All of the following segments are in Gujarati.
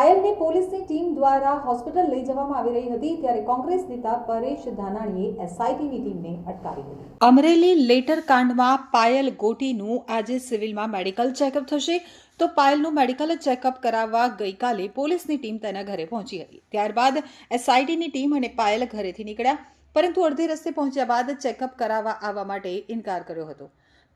પાયલને પોલીસની ટીમ દ્વારા હોસ્પિટલ લઈ જવામાં આવી રહી હતી ત્યારે કોંગ્રેસ નેતા પરેશ ધાનાણીએ એસઆઈટીની ટીમને અટકાવી હતી. અમરેલી લેટર કાંડમાં પાયલ ગોટીનું આજે સિવિલમાં મેડિકલ ચેકઅપ થશે. તો પાયલનું મેડિકલ ચેકઅપ કરાવવા ગઈકાલે પોલીસની ટીમ તેના ઘરે પહોંચી હતી. ત્યારબાદ એસઆઈટીની ટીમ અને પાયલ ઘરેથી નીકળ્યા. પરંતુ અડધી રસ્તે પહોંચ્યા બાદ ચેકઅપ કરાવવા આવવા માટે ઇનકાર કર્યો હતો.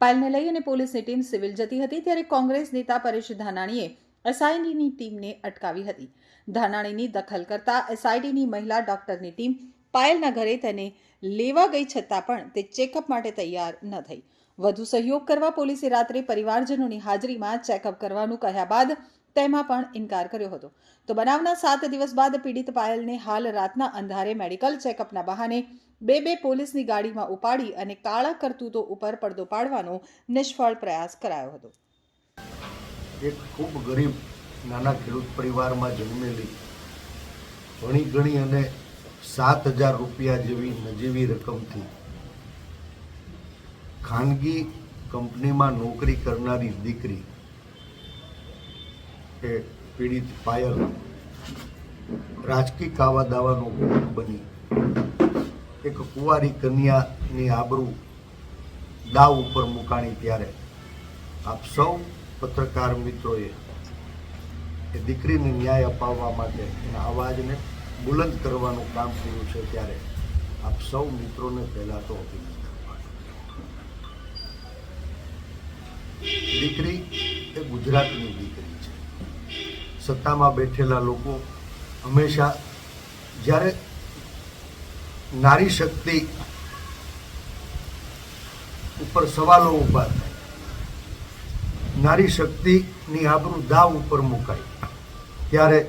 પાયલને લઈ અને પોલીસની ટીમ સિવિલ જતી હતી ત્યારે કોંગ્રેસ નેતા પરેશ ધાનાણીએ એસઆઈટીની ટીમને અટકાવી હતી. ધાનાણીની દખલ કરતા એસઆઈડીની મહિલા ડોક્ટરની ટીમ પાયલના ઘરે તેને લેવા ગઈ છતાં પણ તે ચેકઅપ માટે તૈયાર ન થઈ. વધુ સહયોગ કરવા પોલીસે રાત્રે પરિવારજનોની હાજરીમાં ચેકઅપ કરવાનું કહ્યા બાદ તેમાં પણ ઇનકાર કર્યો હતો. તો બનાવના સાત દિવસ બાદ પીડિત પાયલને હાલ રાતના અંધારે મેડિકલ ચેકઅપના બહાને બે બે પોલીસની ગાડીમાં ઉપાડી અને કાળા કરતૂતો ઉપર પડદો પાડવાનો નિષ્ફળ પ્રયાસ કરાયો હતો. એક ખૂબ ગરીબ નાના ખેડૂત પરિવારમાં જન્મેલી, ઘણી ઘણી અને સાત હજાર રૂપિયા જેવી નજીવી રકમથી ખાનગી કંપનીમાં નોકરી કરનારી દીકરી એ પીડિત પાયલ રાજકીય કાવા દાવાનો ભોગ બની. એક કુંવારી કન્યાની આબરૂ દાવ ઉપર મુકાણી ત્યારે આપ સૌ પત્રકાર મિત્રોએ એ દીકરીને ન્યાય અપાવવા માટે એના અવાજને બુલંદ કરવાનું કામ કર્યું છે ત્યારે આપ સૌ મિત્રોને પહેલાં તો અભિનંદન દીકરી એ ગુજરાતની દીકરી છે. સત્તામાં બેઠેલા લોકો હંમેશા જ્યારે નારી શક્તિ ઉપર સવાલો ઊભા થાય નારી શક્તિની આબરૂ દાવ ઉપર મુકાય ત્યારે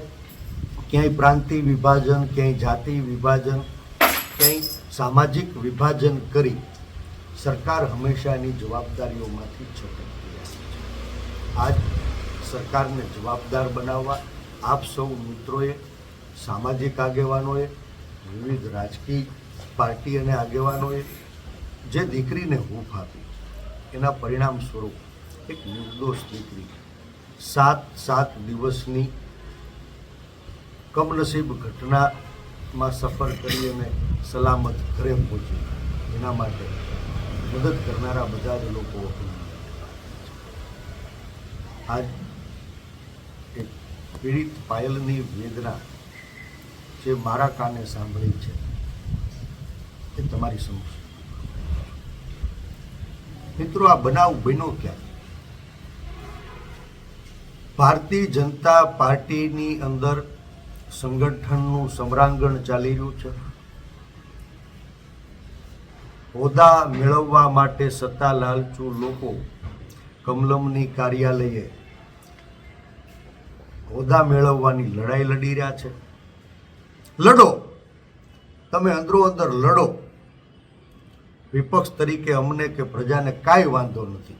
ક્યાંય પ્રાંતિ વિભાજન, ક્યાંય જાતિ વિભાજન, ક્યાંય સામાજિક વિભાજન કરી સરકાર હંમેશા એની જવાબદારીઓમાંથી છટકતી આવે આજ સરકારને જવાબદાર બનાવવા આપ સૌ મિત્રોએ, સામાજિક આગેવાનોએ, વિવિધ રાજકીય પાર્ટી અને આગેવાનોએ જે દીકરીને હૂંફ આપી, એના પરિણામ સ્વરૂપ એક નિર્દોષ દીકરી. સાત સાત દિવસની કમનસીબ ઘટનામાં સફર કરી અને સલામત ઘરે પહોંચી. એના માટે મદદ કરનારા બધા જ લોકો આજ એક પીડિત પાયલની વેદના જે મારા કાને સાંભળી છે એ તમારી સમક્ષ. મિત્રો, આ બનાવ બન્યો ક્યાં? ભારતીય જનતા પાર્ટીની અંદર સંગઠનનું સમરાંગણ ચાલી રહ્યું છે. હોદ્દા મેળવવા માટે સત્તા લાલચુ લોકો કમલમની કાર્યાલયે હોદ્દા મેળવવાની લડાઈ લડી રહ્યા છે. લડો! તમે અંદરો અંદર લડો. વિપક્ષ તરીકે અમને કે પ્રજાને કાંઈ વાંધો નથી.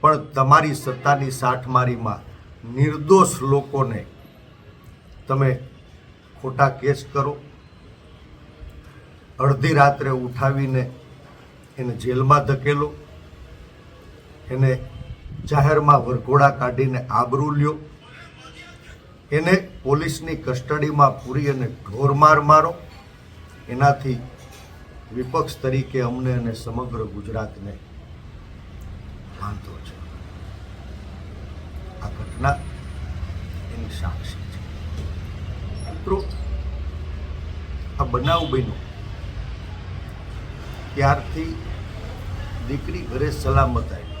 પણ તમારી સત્તાની સાઠમારીમાં નિર્દોષ લોકોને તમે ખોટા કેસ કરો. અડધી રાત્રે ઉઠાવીને એને જેલમાં ધકેલો. એને જાહેરમાં વરઘોડા કાઢીને આબરૂ લ્યો. એને પોલીસની કસ્ટડીમાં પૂરી અને ઢોરમાર મારો. એનાથી વિપક્ષ તરીકે અમને અને સમગ્ર ગુજરાતને વાંધો છે આ ઘટના એની સાક્ષી છે મિત્રો, આ બનાવ બન્યો. ત્યારથી દીકરી ઘરે સલામત આવી.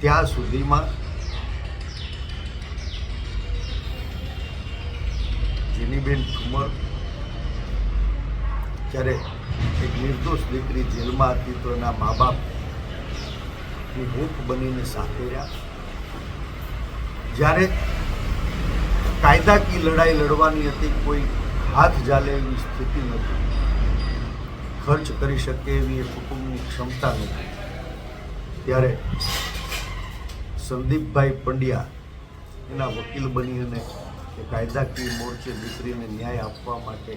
ત્યાં સુધીમાં જીનીબેન ઠુમર જ્યારે એક નિર્દોષ દીકરી જેલમાં હતી તો એના મા બાપની હૂંફ બનીને સાથે રહ્યા જ્યારે કાયદાકીય લડાઈ લડવાની હતી, કોઈ હાથ જાલે એવી સ્થિતિ નથી. ખર્ચ કરી શકે એવી એ કુટુંબની ક્ષમતા નથી. ત્યારે સંદીપભાઈ પંડ્યા એના વકીલ બની અને એ કાયદાકીય મોરચે દીકરીને ન્યાય આપવા માટે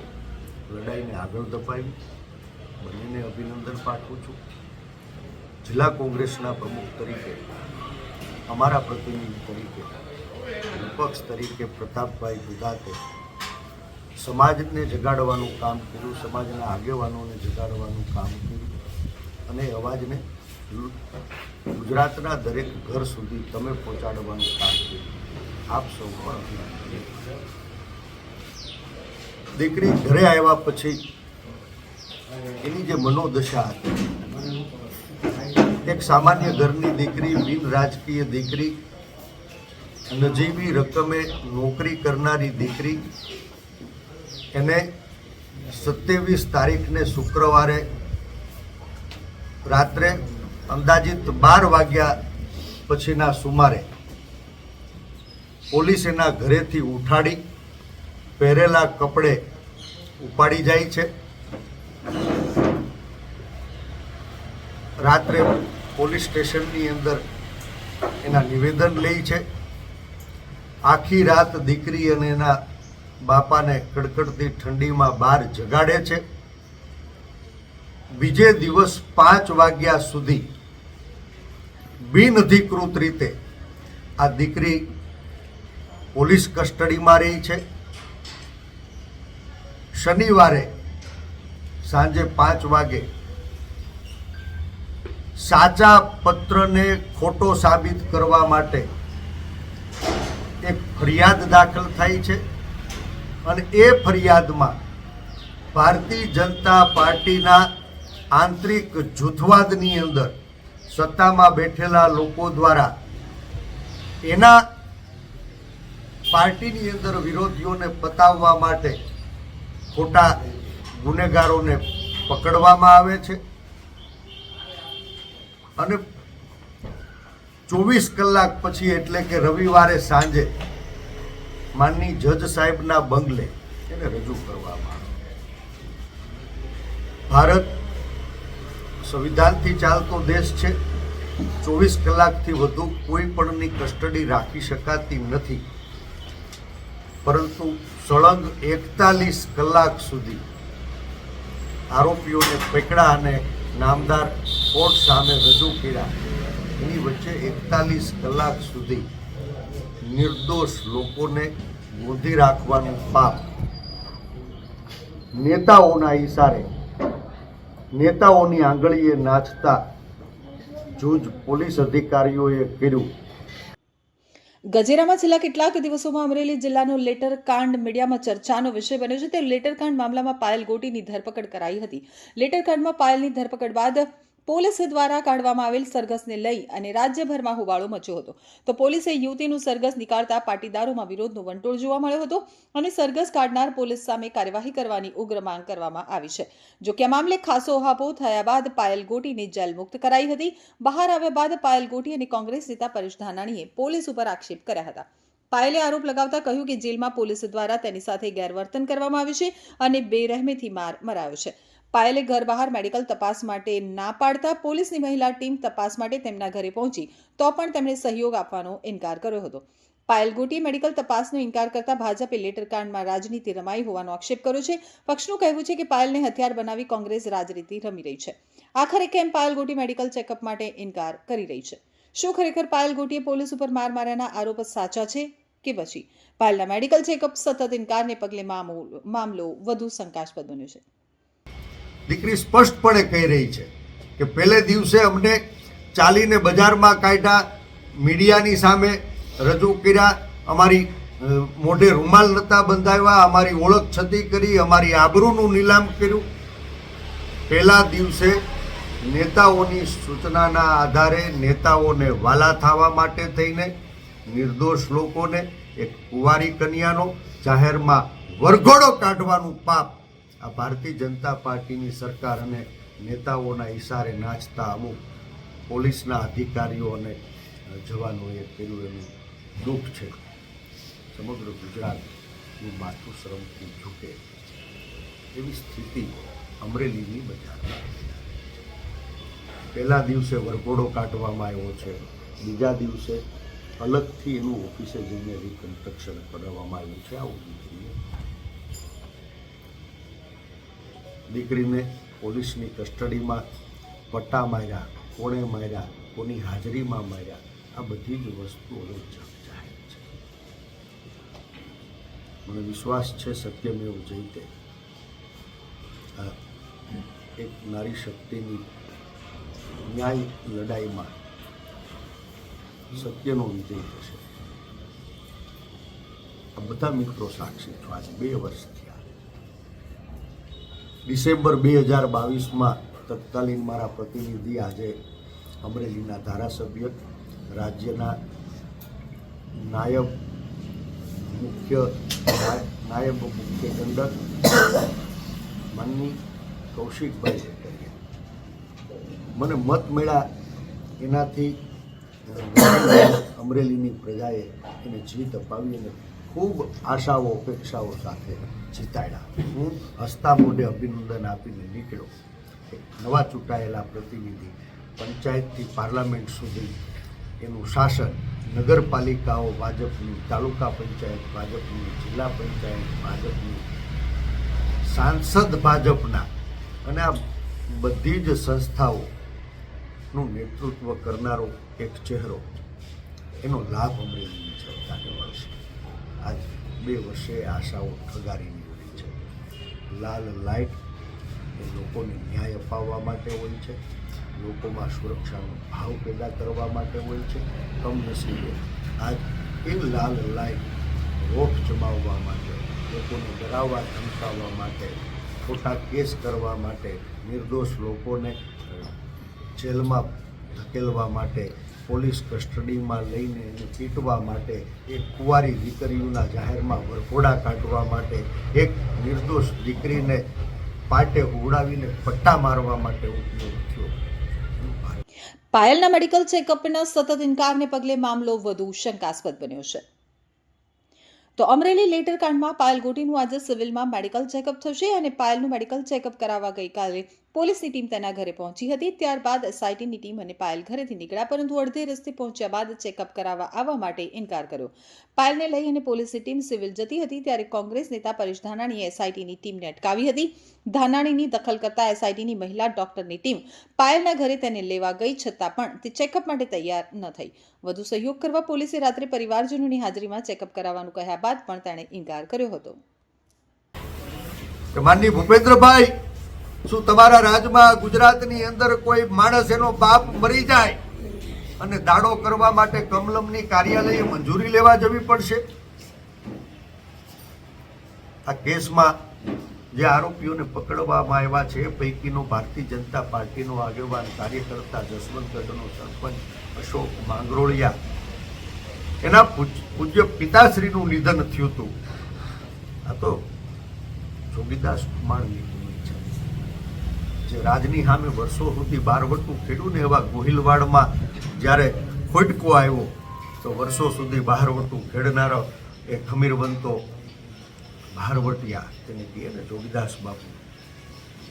લડાઈને આગળ ધપાવી. બંનેને અભિનંદન પાઠવું છું. જિલ્લા કોંગ્રેસના પ્રમુખ તરીકે, અમારા પ્રતિનિધિ તરીકે વિપક્ષ તરીકે પ્રતાપભાઈ ગુજરાતે સમાજને જગાડવાનું કામ કર્યું, સમાજના આગેવાનોને જગાડવાનું કામ કર્યું અને અવાજને ગુજરાતના દરેક ઘર સુધી તમે પહોંચાડવાનું કામ કર્યું. આપ સૌ પણ દીકરી ઘરે આવ્યા પછી એની જે મનોદશા હતી, એક સામાન્ય ઘરની દીકરી, બિન રાજકીય દીકરી નજીવી રકમે નોકરી કરનારી દીકરી એને સત્યાવીસ તારીખને શુક્રવારે રાત્રે અંદાજિત બાર વાગ્યા પછીના સુમારે પોલીસ એના ઘરેથી ઉઠાડી પહેરેલા કપડે ઉપાડી જાય છે. રાત્રે પોલીસ સ્ટેશનની અંદર એના નિવેદન લે છે. આખી રાત દીકરી અને એના બાપાને કડકડતી ઠંડીમાં બહાર જગાડે છે. બીજે દિવસ પાંચ વાગ્યા સુધી બિનઅધિકૃત રીતે આ દીકરી પોલીસ કસ્ટડીમાં રહી છે. શનિવારે સાંજે પાંચ વાગે સાચા પત્રને ખોટો સાબિત કરવા માટે ફરિયાદ દાખલ થઈ છે અને એ ફરિયાદમાં ભારતીય જનતા પાર્ટીના આંતરિક જૂથવાદની અંદર સત્તામાં બેઠેલા લોકો દ્વારા એના પાર્ટીની અંદર વિરોધીઓને પતાવવા માટે ખોટા ગુનેગારોને પકડવામાં આવે છે અને ચોવીસ કલાક પછી એટલે કે રવિવારે સાંજે માનની જજ સાહેબના બંગલે એને રજૂ કરવામાં આવ્યો. ભારત સંવિધાનથી ચાલતો દેશ છે. ચોવીસ કલાકથી વધુ કોઈ પણની કસ્ટડી રાખી શકાતી નથી. પરંતુ સળંગ એકતાલીસ કલાક સુધી આરોપીઓને પકડા અને નામદાર કોર્ટ સામે રજૂ કર્યા. એની વચ્ચે એકતાલીસ કલાક સુધી નિર્દોષ લોકોને ગોંધી રાખવાનું પાપ. નેતાઓના ઈશારે, નેતાઓની આંગળીએ નાચતા જૂજ પોલીસ અધિકારીઓએ કર્યું. ગજેરામાં છેલ્લા કેટલાક દિવસોમાં અમરેલી જિલ્લાનો લેટર કાંડ મીડિયામાં ચર્ચાનો વિષય બન્યો છે. તે લેટર કાંડ મામલામાં પાયલ ગોટીની ધરપકડ કરાઈ હતી. લેટર કાંડમાં પાયલની ધરપકડ બાદ પોલીસ દ્વારા કાઢવામાં આવેલ સરઘસને લઈ અને રાજ્યભરમાં હોબાળો મચ્યો હતો. તો પોલીસે યુવતીનું સરઘસ નીકાળતા પાટીદારોમાં વિરોધનો વંટોળ જોવા મળ્યો હતો અને સરઘસ કાઢનાર પોલીસ સામે કાર્યવાહી કરવાની ઉગ્ર માંગ કરવામાં આવી છે. જો કે મામલે ખાસો હાપો થયા બાદ પાયલ ગોટીને જેલ કરાઈ હતી. બહાર આવ્યા બાદ પાયલ ગોટી અને કોંગ્રેસ નેતા પરેશ ધાનાણીએ પોલીસ ઉપર આક્ષેપ કર્યા હતા. પાયલે આરોપ લગાવતા કહ્યું કે જેલમાં પોલીસ દ્વારા તેની સાથે ગેરવર્તન કરવામાં આવ્યું છે અને બેરહેમીથી માર મરાયો છે. પાયલે ઘર બહાર મેડિકલ તપાસ માટે ના પાડતા પોલીસની મહિલા ટીમ તપાસ માટે તેમના ઘરે પહોંચી, તો પણ તેમણે સહયોગ આપવાનો ઇનકાર કર્યો હતો. પાયલ ગોટી મેડિકલ તપાસનો ઇનકાર કરતા ભાજપે લેટર કાંડમાં રાજનીતિ રમાઈ હોવાનો આક્ષેપ કર્યો છે. પક્ષનું કહેવું છે કે પાયલને હથિયાર બનાવી કોંગ્રેસ રાજનીતિ રમી રહી છે. આખરે કેમ પાયલ ગોટી મેડિકલ ચેકઅપ માટે ઇનકાર કરી રહી છે? શું ખરેખર પાયલ ગોટીએ પોલીસ ઉપર માર માર્યાના આરોપ સાચા છે કે પછી? પાયલના મેડિકલ ચેકઅપ સતત ઇનકારને પગલે મામલો વધુ શંકાસ્પદ બન્યો છે. દીકરી સ્પષ્ટપણે કહી રહી છે કે પહેલે દિવસે અમને ચાલીને બજારમાં કાઢ્યા, મીડિયાની સામે રજૂ કર્યા, અમારી મોઢે રૂમાલ નહોતા બંધાવ્યા, અમારી ઓળખ છતી કરી, અમારી આબરૂનું નીલામ કર્યું. પહેલા દિવસે નેતાઓની સૂચનાના આધારે નેતાઓને વાલા થવા માટે થઈને નિર્દોષ લોકોને, એક કુંવારી કન્યાનો જાહેરમાં વરઘોડો કાઢવાનું પાપ આ ભારતીય જનતા પાર્ટીની સરકાર અને નેતાઓના ઇશારે નાચતા અમુક પોલીસના અધિકારીઓ અને જવાનોએ કર્યું એનું દુઃખ છે. સમગ્ર ગુજરાતનું માથું શ્રમથી ઝૂકે. એવી સ્થિતિ અમરેલીની બજારમાં પહેલા દિવસે વરઘોડો કાઢવામાં આવ્યો છે. બીજા દિવસે અલગથી એનું ઓફિસે જઈને રિકન્સ્ટ્રક્શન કરાવવામાં આવ્યું છે. આવું દીકરીએ દીકરીને પોલીસની કસ્ટડીમાં પટ્ટા માર્યા, કોણે માર્યા, કોની હાજરીમાં માર્યા, આ બધી જ વસ્તુઓ જાહેર છે. મને વિશ્વાસ છે સત્યમેવ જયતે એક નારી શક્તિની ન્યાય લડાઈમાં સત્યનો વિજય થશે. આ બધા મિત્રો સાક્ષી છો આજે બે વર્ષ થયા. ડિસેમ્બર બે હજાર બાવીસમાં તત્કાલીન મારા પ્રતિનિધિ આજે અમરેલીના ધારાસભ્ય, રાજ્યના નાયબ મુખ્ય નાયબ મુખ્ય દંડક, માનની કૌશિકભાઈ મને મત મળ્યા એનાથી અમરેલીની પ્રજાએ એને જીત અપાવી અને ખૂબ આશાઓ, અપેક્ષાઓ સાથે જીતાડ્યા. હું હસતા મોઢે અભિનંદન આપીને નીકળ્યો. નવા ચૂંટાયેલા પ્રતિનિધિ, પંચાયતથી પાર્લામેન્ટ સુધી એનું શાસન, નગરપાલિકાઓ ભાજપની, તાલુકા પંચાયત ભાજપની, જિલ્લા પંચાયત ભાજપની, સાંસદ ભાજપના અને આ બધી જ સંસ્થાઓનું નેતૃત્વ કરનારો એક ચહેરો. એનો લાભ અમરેલીની જનતાને મળશે. આજ બે વર્ષે આશાઓ ઠગારી નીકળી છે. લાલ લાઇટ એ લોકોને ન્યાય અપાવવા માટે હોય છે. લોકોમાં સુરક્ષાનો ભાવ પેદા કરવા માટે હોય છે. કમનસીબે આજ એ લાલ લાઇટ રોફ જમાવવા માટે, લોકોને ડરાવવા, ધમકાવવા માટે, ખોટા કેસ કરવા માટે, નિર્દોષ લોકોને જેલમાં ધકેલવા માટે પોલીસ કસ્ટડીમાં લઈને એને પીટવા માટે એક કુંવારી દીકરીઓના જાહેરમાં વરઘોડા કાઢવા માટે એક નિર્દોષ દીકરીને પાટે ઉડાવીને પટ્ટા મારવા માટે ઉપયોગ થયો. પાયલના મેડિકલ ચેકઅપના સતત ઇનકારને પગલે મામલો વધુ શંકાસ્પદ બન્યો છે. તો અમરેલી લેટર કાંડમાં પાયલ ગોટીનું આજે સિવિલમાં મેડિકલ ચેકઅપ થશે અને પાયલનું મેડિકલ ચેકઅપ કરાવવા ગઈકાલે પોલીસની ટીમ તેના ઘરે પહોંચી હતી. ત્યારબાદ એસઆઈટીની ટીમ અને પાયલ ઘરેથી નીકળ્યા, પરંતુ અડધે રસ્તે પહોંચ્યા બાદ ચેકઅપ કરાવવા આવવા માટે ઇનકાર કર્યો. પાયલને લઈ અને પોલીસની ટીમ સિવિલ જતી હતી, ત્યારે કોંગ્રેસ નેતા પરેશ ધાનાણીએ એસઆઈટીની ટીમને અટકાવી હતી. ધાનાણીની દખલ કરતા એસઆઈટીની મહિલા ડોક્ટરની ટીમ પાયલના ઘરે તેને લેવા ગઈ, છતાં પણ તે ચેકઅપ માટે તૈયાર ન થઈ. વધુ સહયોગ કરવા પોલીસે રાત્રે પરિવારજનોની હાજરીમાં ચેકઅપ કરાવવાનું કહ્યા બાદ પણ તેણે ઇનકાર કર્યો હતો. માનની ભૂપેન્દ્રભાઈ શું તમારા રાજમાં ગુજરાતની અંદર કોઈ માણસ એનો બાપ મરી જાય અને દાડો કરવા માટે કમલમની કાર્યાલયે મંજૂરી લેવા જવી પડશે? આ કેસમાં જે આરોપીઓને પકડવામાં આવ્યા છે, પૈકીનો ભારતીય જનતા પાર્ટીનો આગેવાન કાર્યકર્તા જસવંતગઢનો સરપંચ અશોક માંગરોળિયા. એના પૂજ- પૂજ્ય પિતાશ્રીનું નિધન થયું હતું. આ તો જોગીદાસ કુમારની જે રાજની સામે વર્ષો સુધી બારવટું ખેડ્યું ને એવા ગોહિલવાડમાં જ્યારે ખોટકો આવ્યો, તો વર્ષો સુધી બહારવટું ખેડનારો એ ખમીરવંતો બહારવટિયા તેને કહે ને જોગીદાસ બાપુ.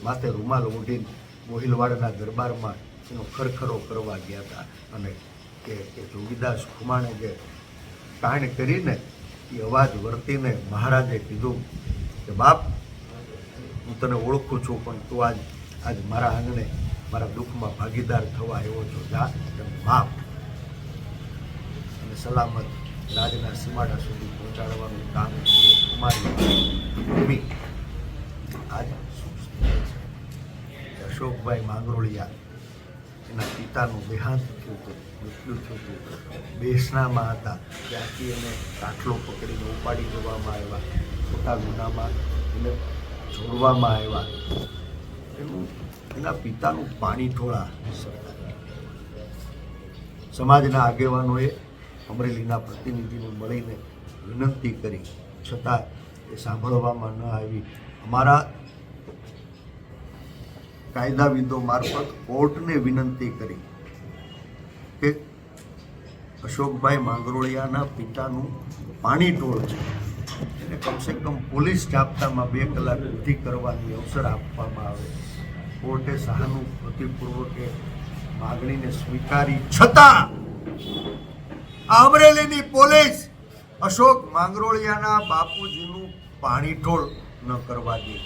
માથે રૂમાલ ઓઢીને ગોહિલવાડના દરબારમાં એનો ખરખરો કરવા ગયા હતા અને કે જોગીદાસ ખુમાણે જે કાંડ કરીને એ અવાજ વર્તીને મહારાજે કીધું કે, બાપ, હું તને ઓળખું છું, પણ તું આજ આજ મારા આંગણે મારા દુઃખમાં ભાગીદાર થવા એવો છો. તેમ માપ અને સલામત રાજના સીમાડા સુધી પહોંચાડવાનું કામ એ ભૂમિ. આજ અશોકભાઈ માંગરોળિયા, એના પિતાનું દેહાંત થયું હતું, મૃત્યુ થયું હતું. બેસણામાં હતા. ત્યાંથી એને કાટલો પકડીને ઉપાડી દેવામાં આવ્યા. ખોટા ગુનામાં એને જોડવામાં આવ્યા. એનું એના પિતાનું પાણી સરકાર સમાજના આગેવાનોએ અમરેલીના પ્રતિનિધિને મળીને વિનંતી કરી. છતાં એ સાંભળવામાં ન આવી. અમારા કાયદાવિદો મારફત કોર્ટને વિનંતી કરી કે અશોકભાઈ માંગરોળિયાના પિતાનું પાણી ઢોળ છે. એને કમસે કમ પોલીસ જાપ્તામાં બે કલાક વૃદ્ધિ કરવાની અવસર આપવામાં આવે કોર્ટે સહાનુભૂતિપૂર્વકે માગણીને સ્વીકારી છતાં અમરેલીની પોલીસ અશોક માંગરોળિયાના બાપુજીનું પાણી ઢોળ ન કરવા દે.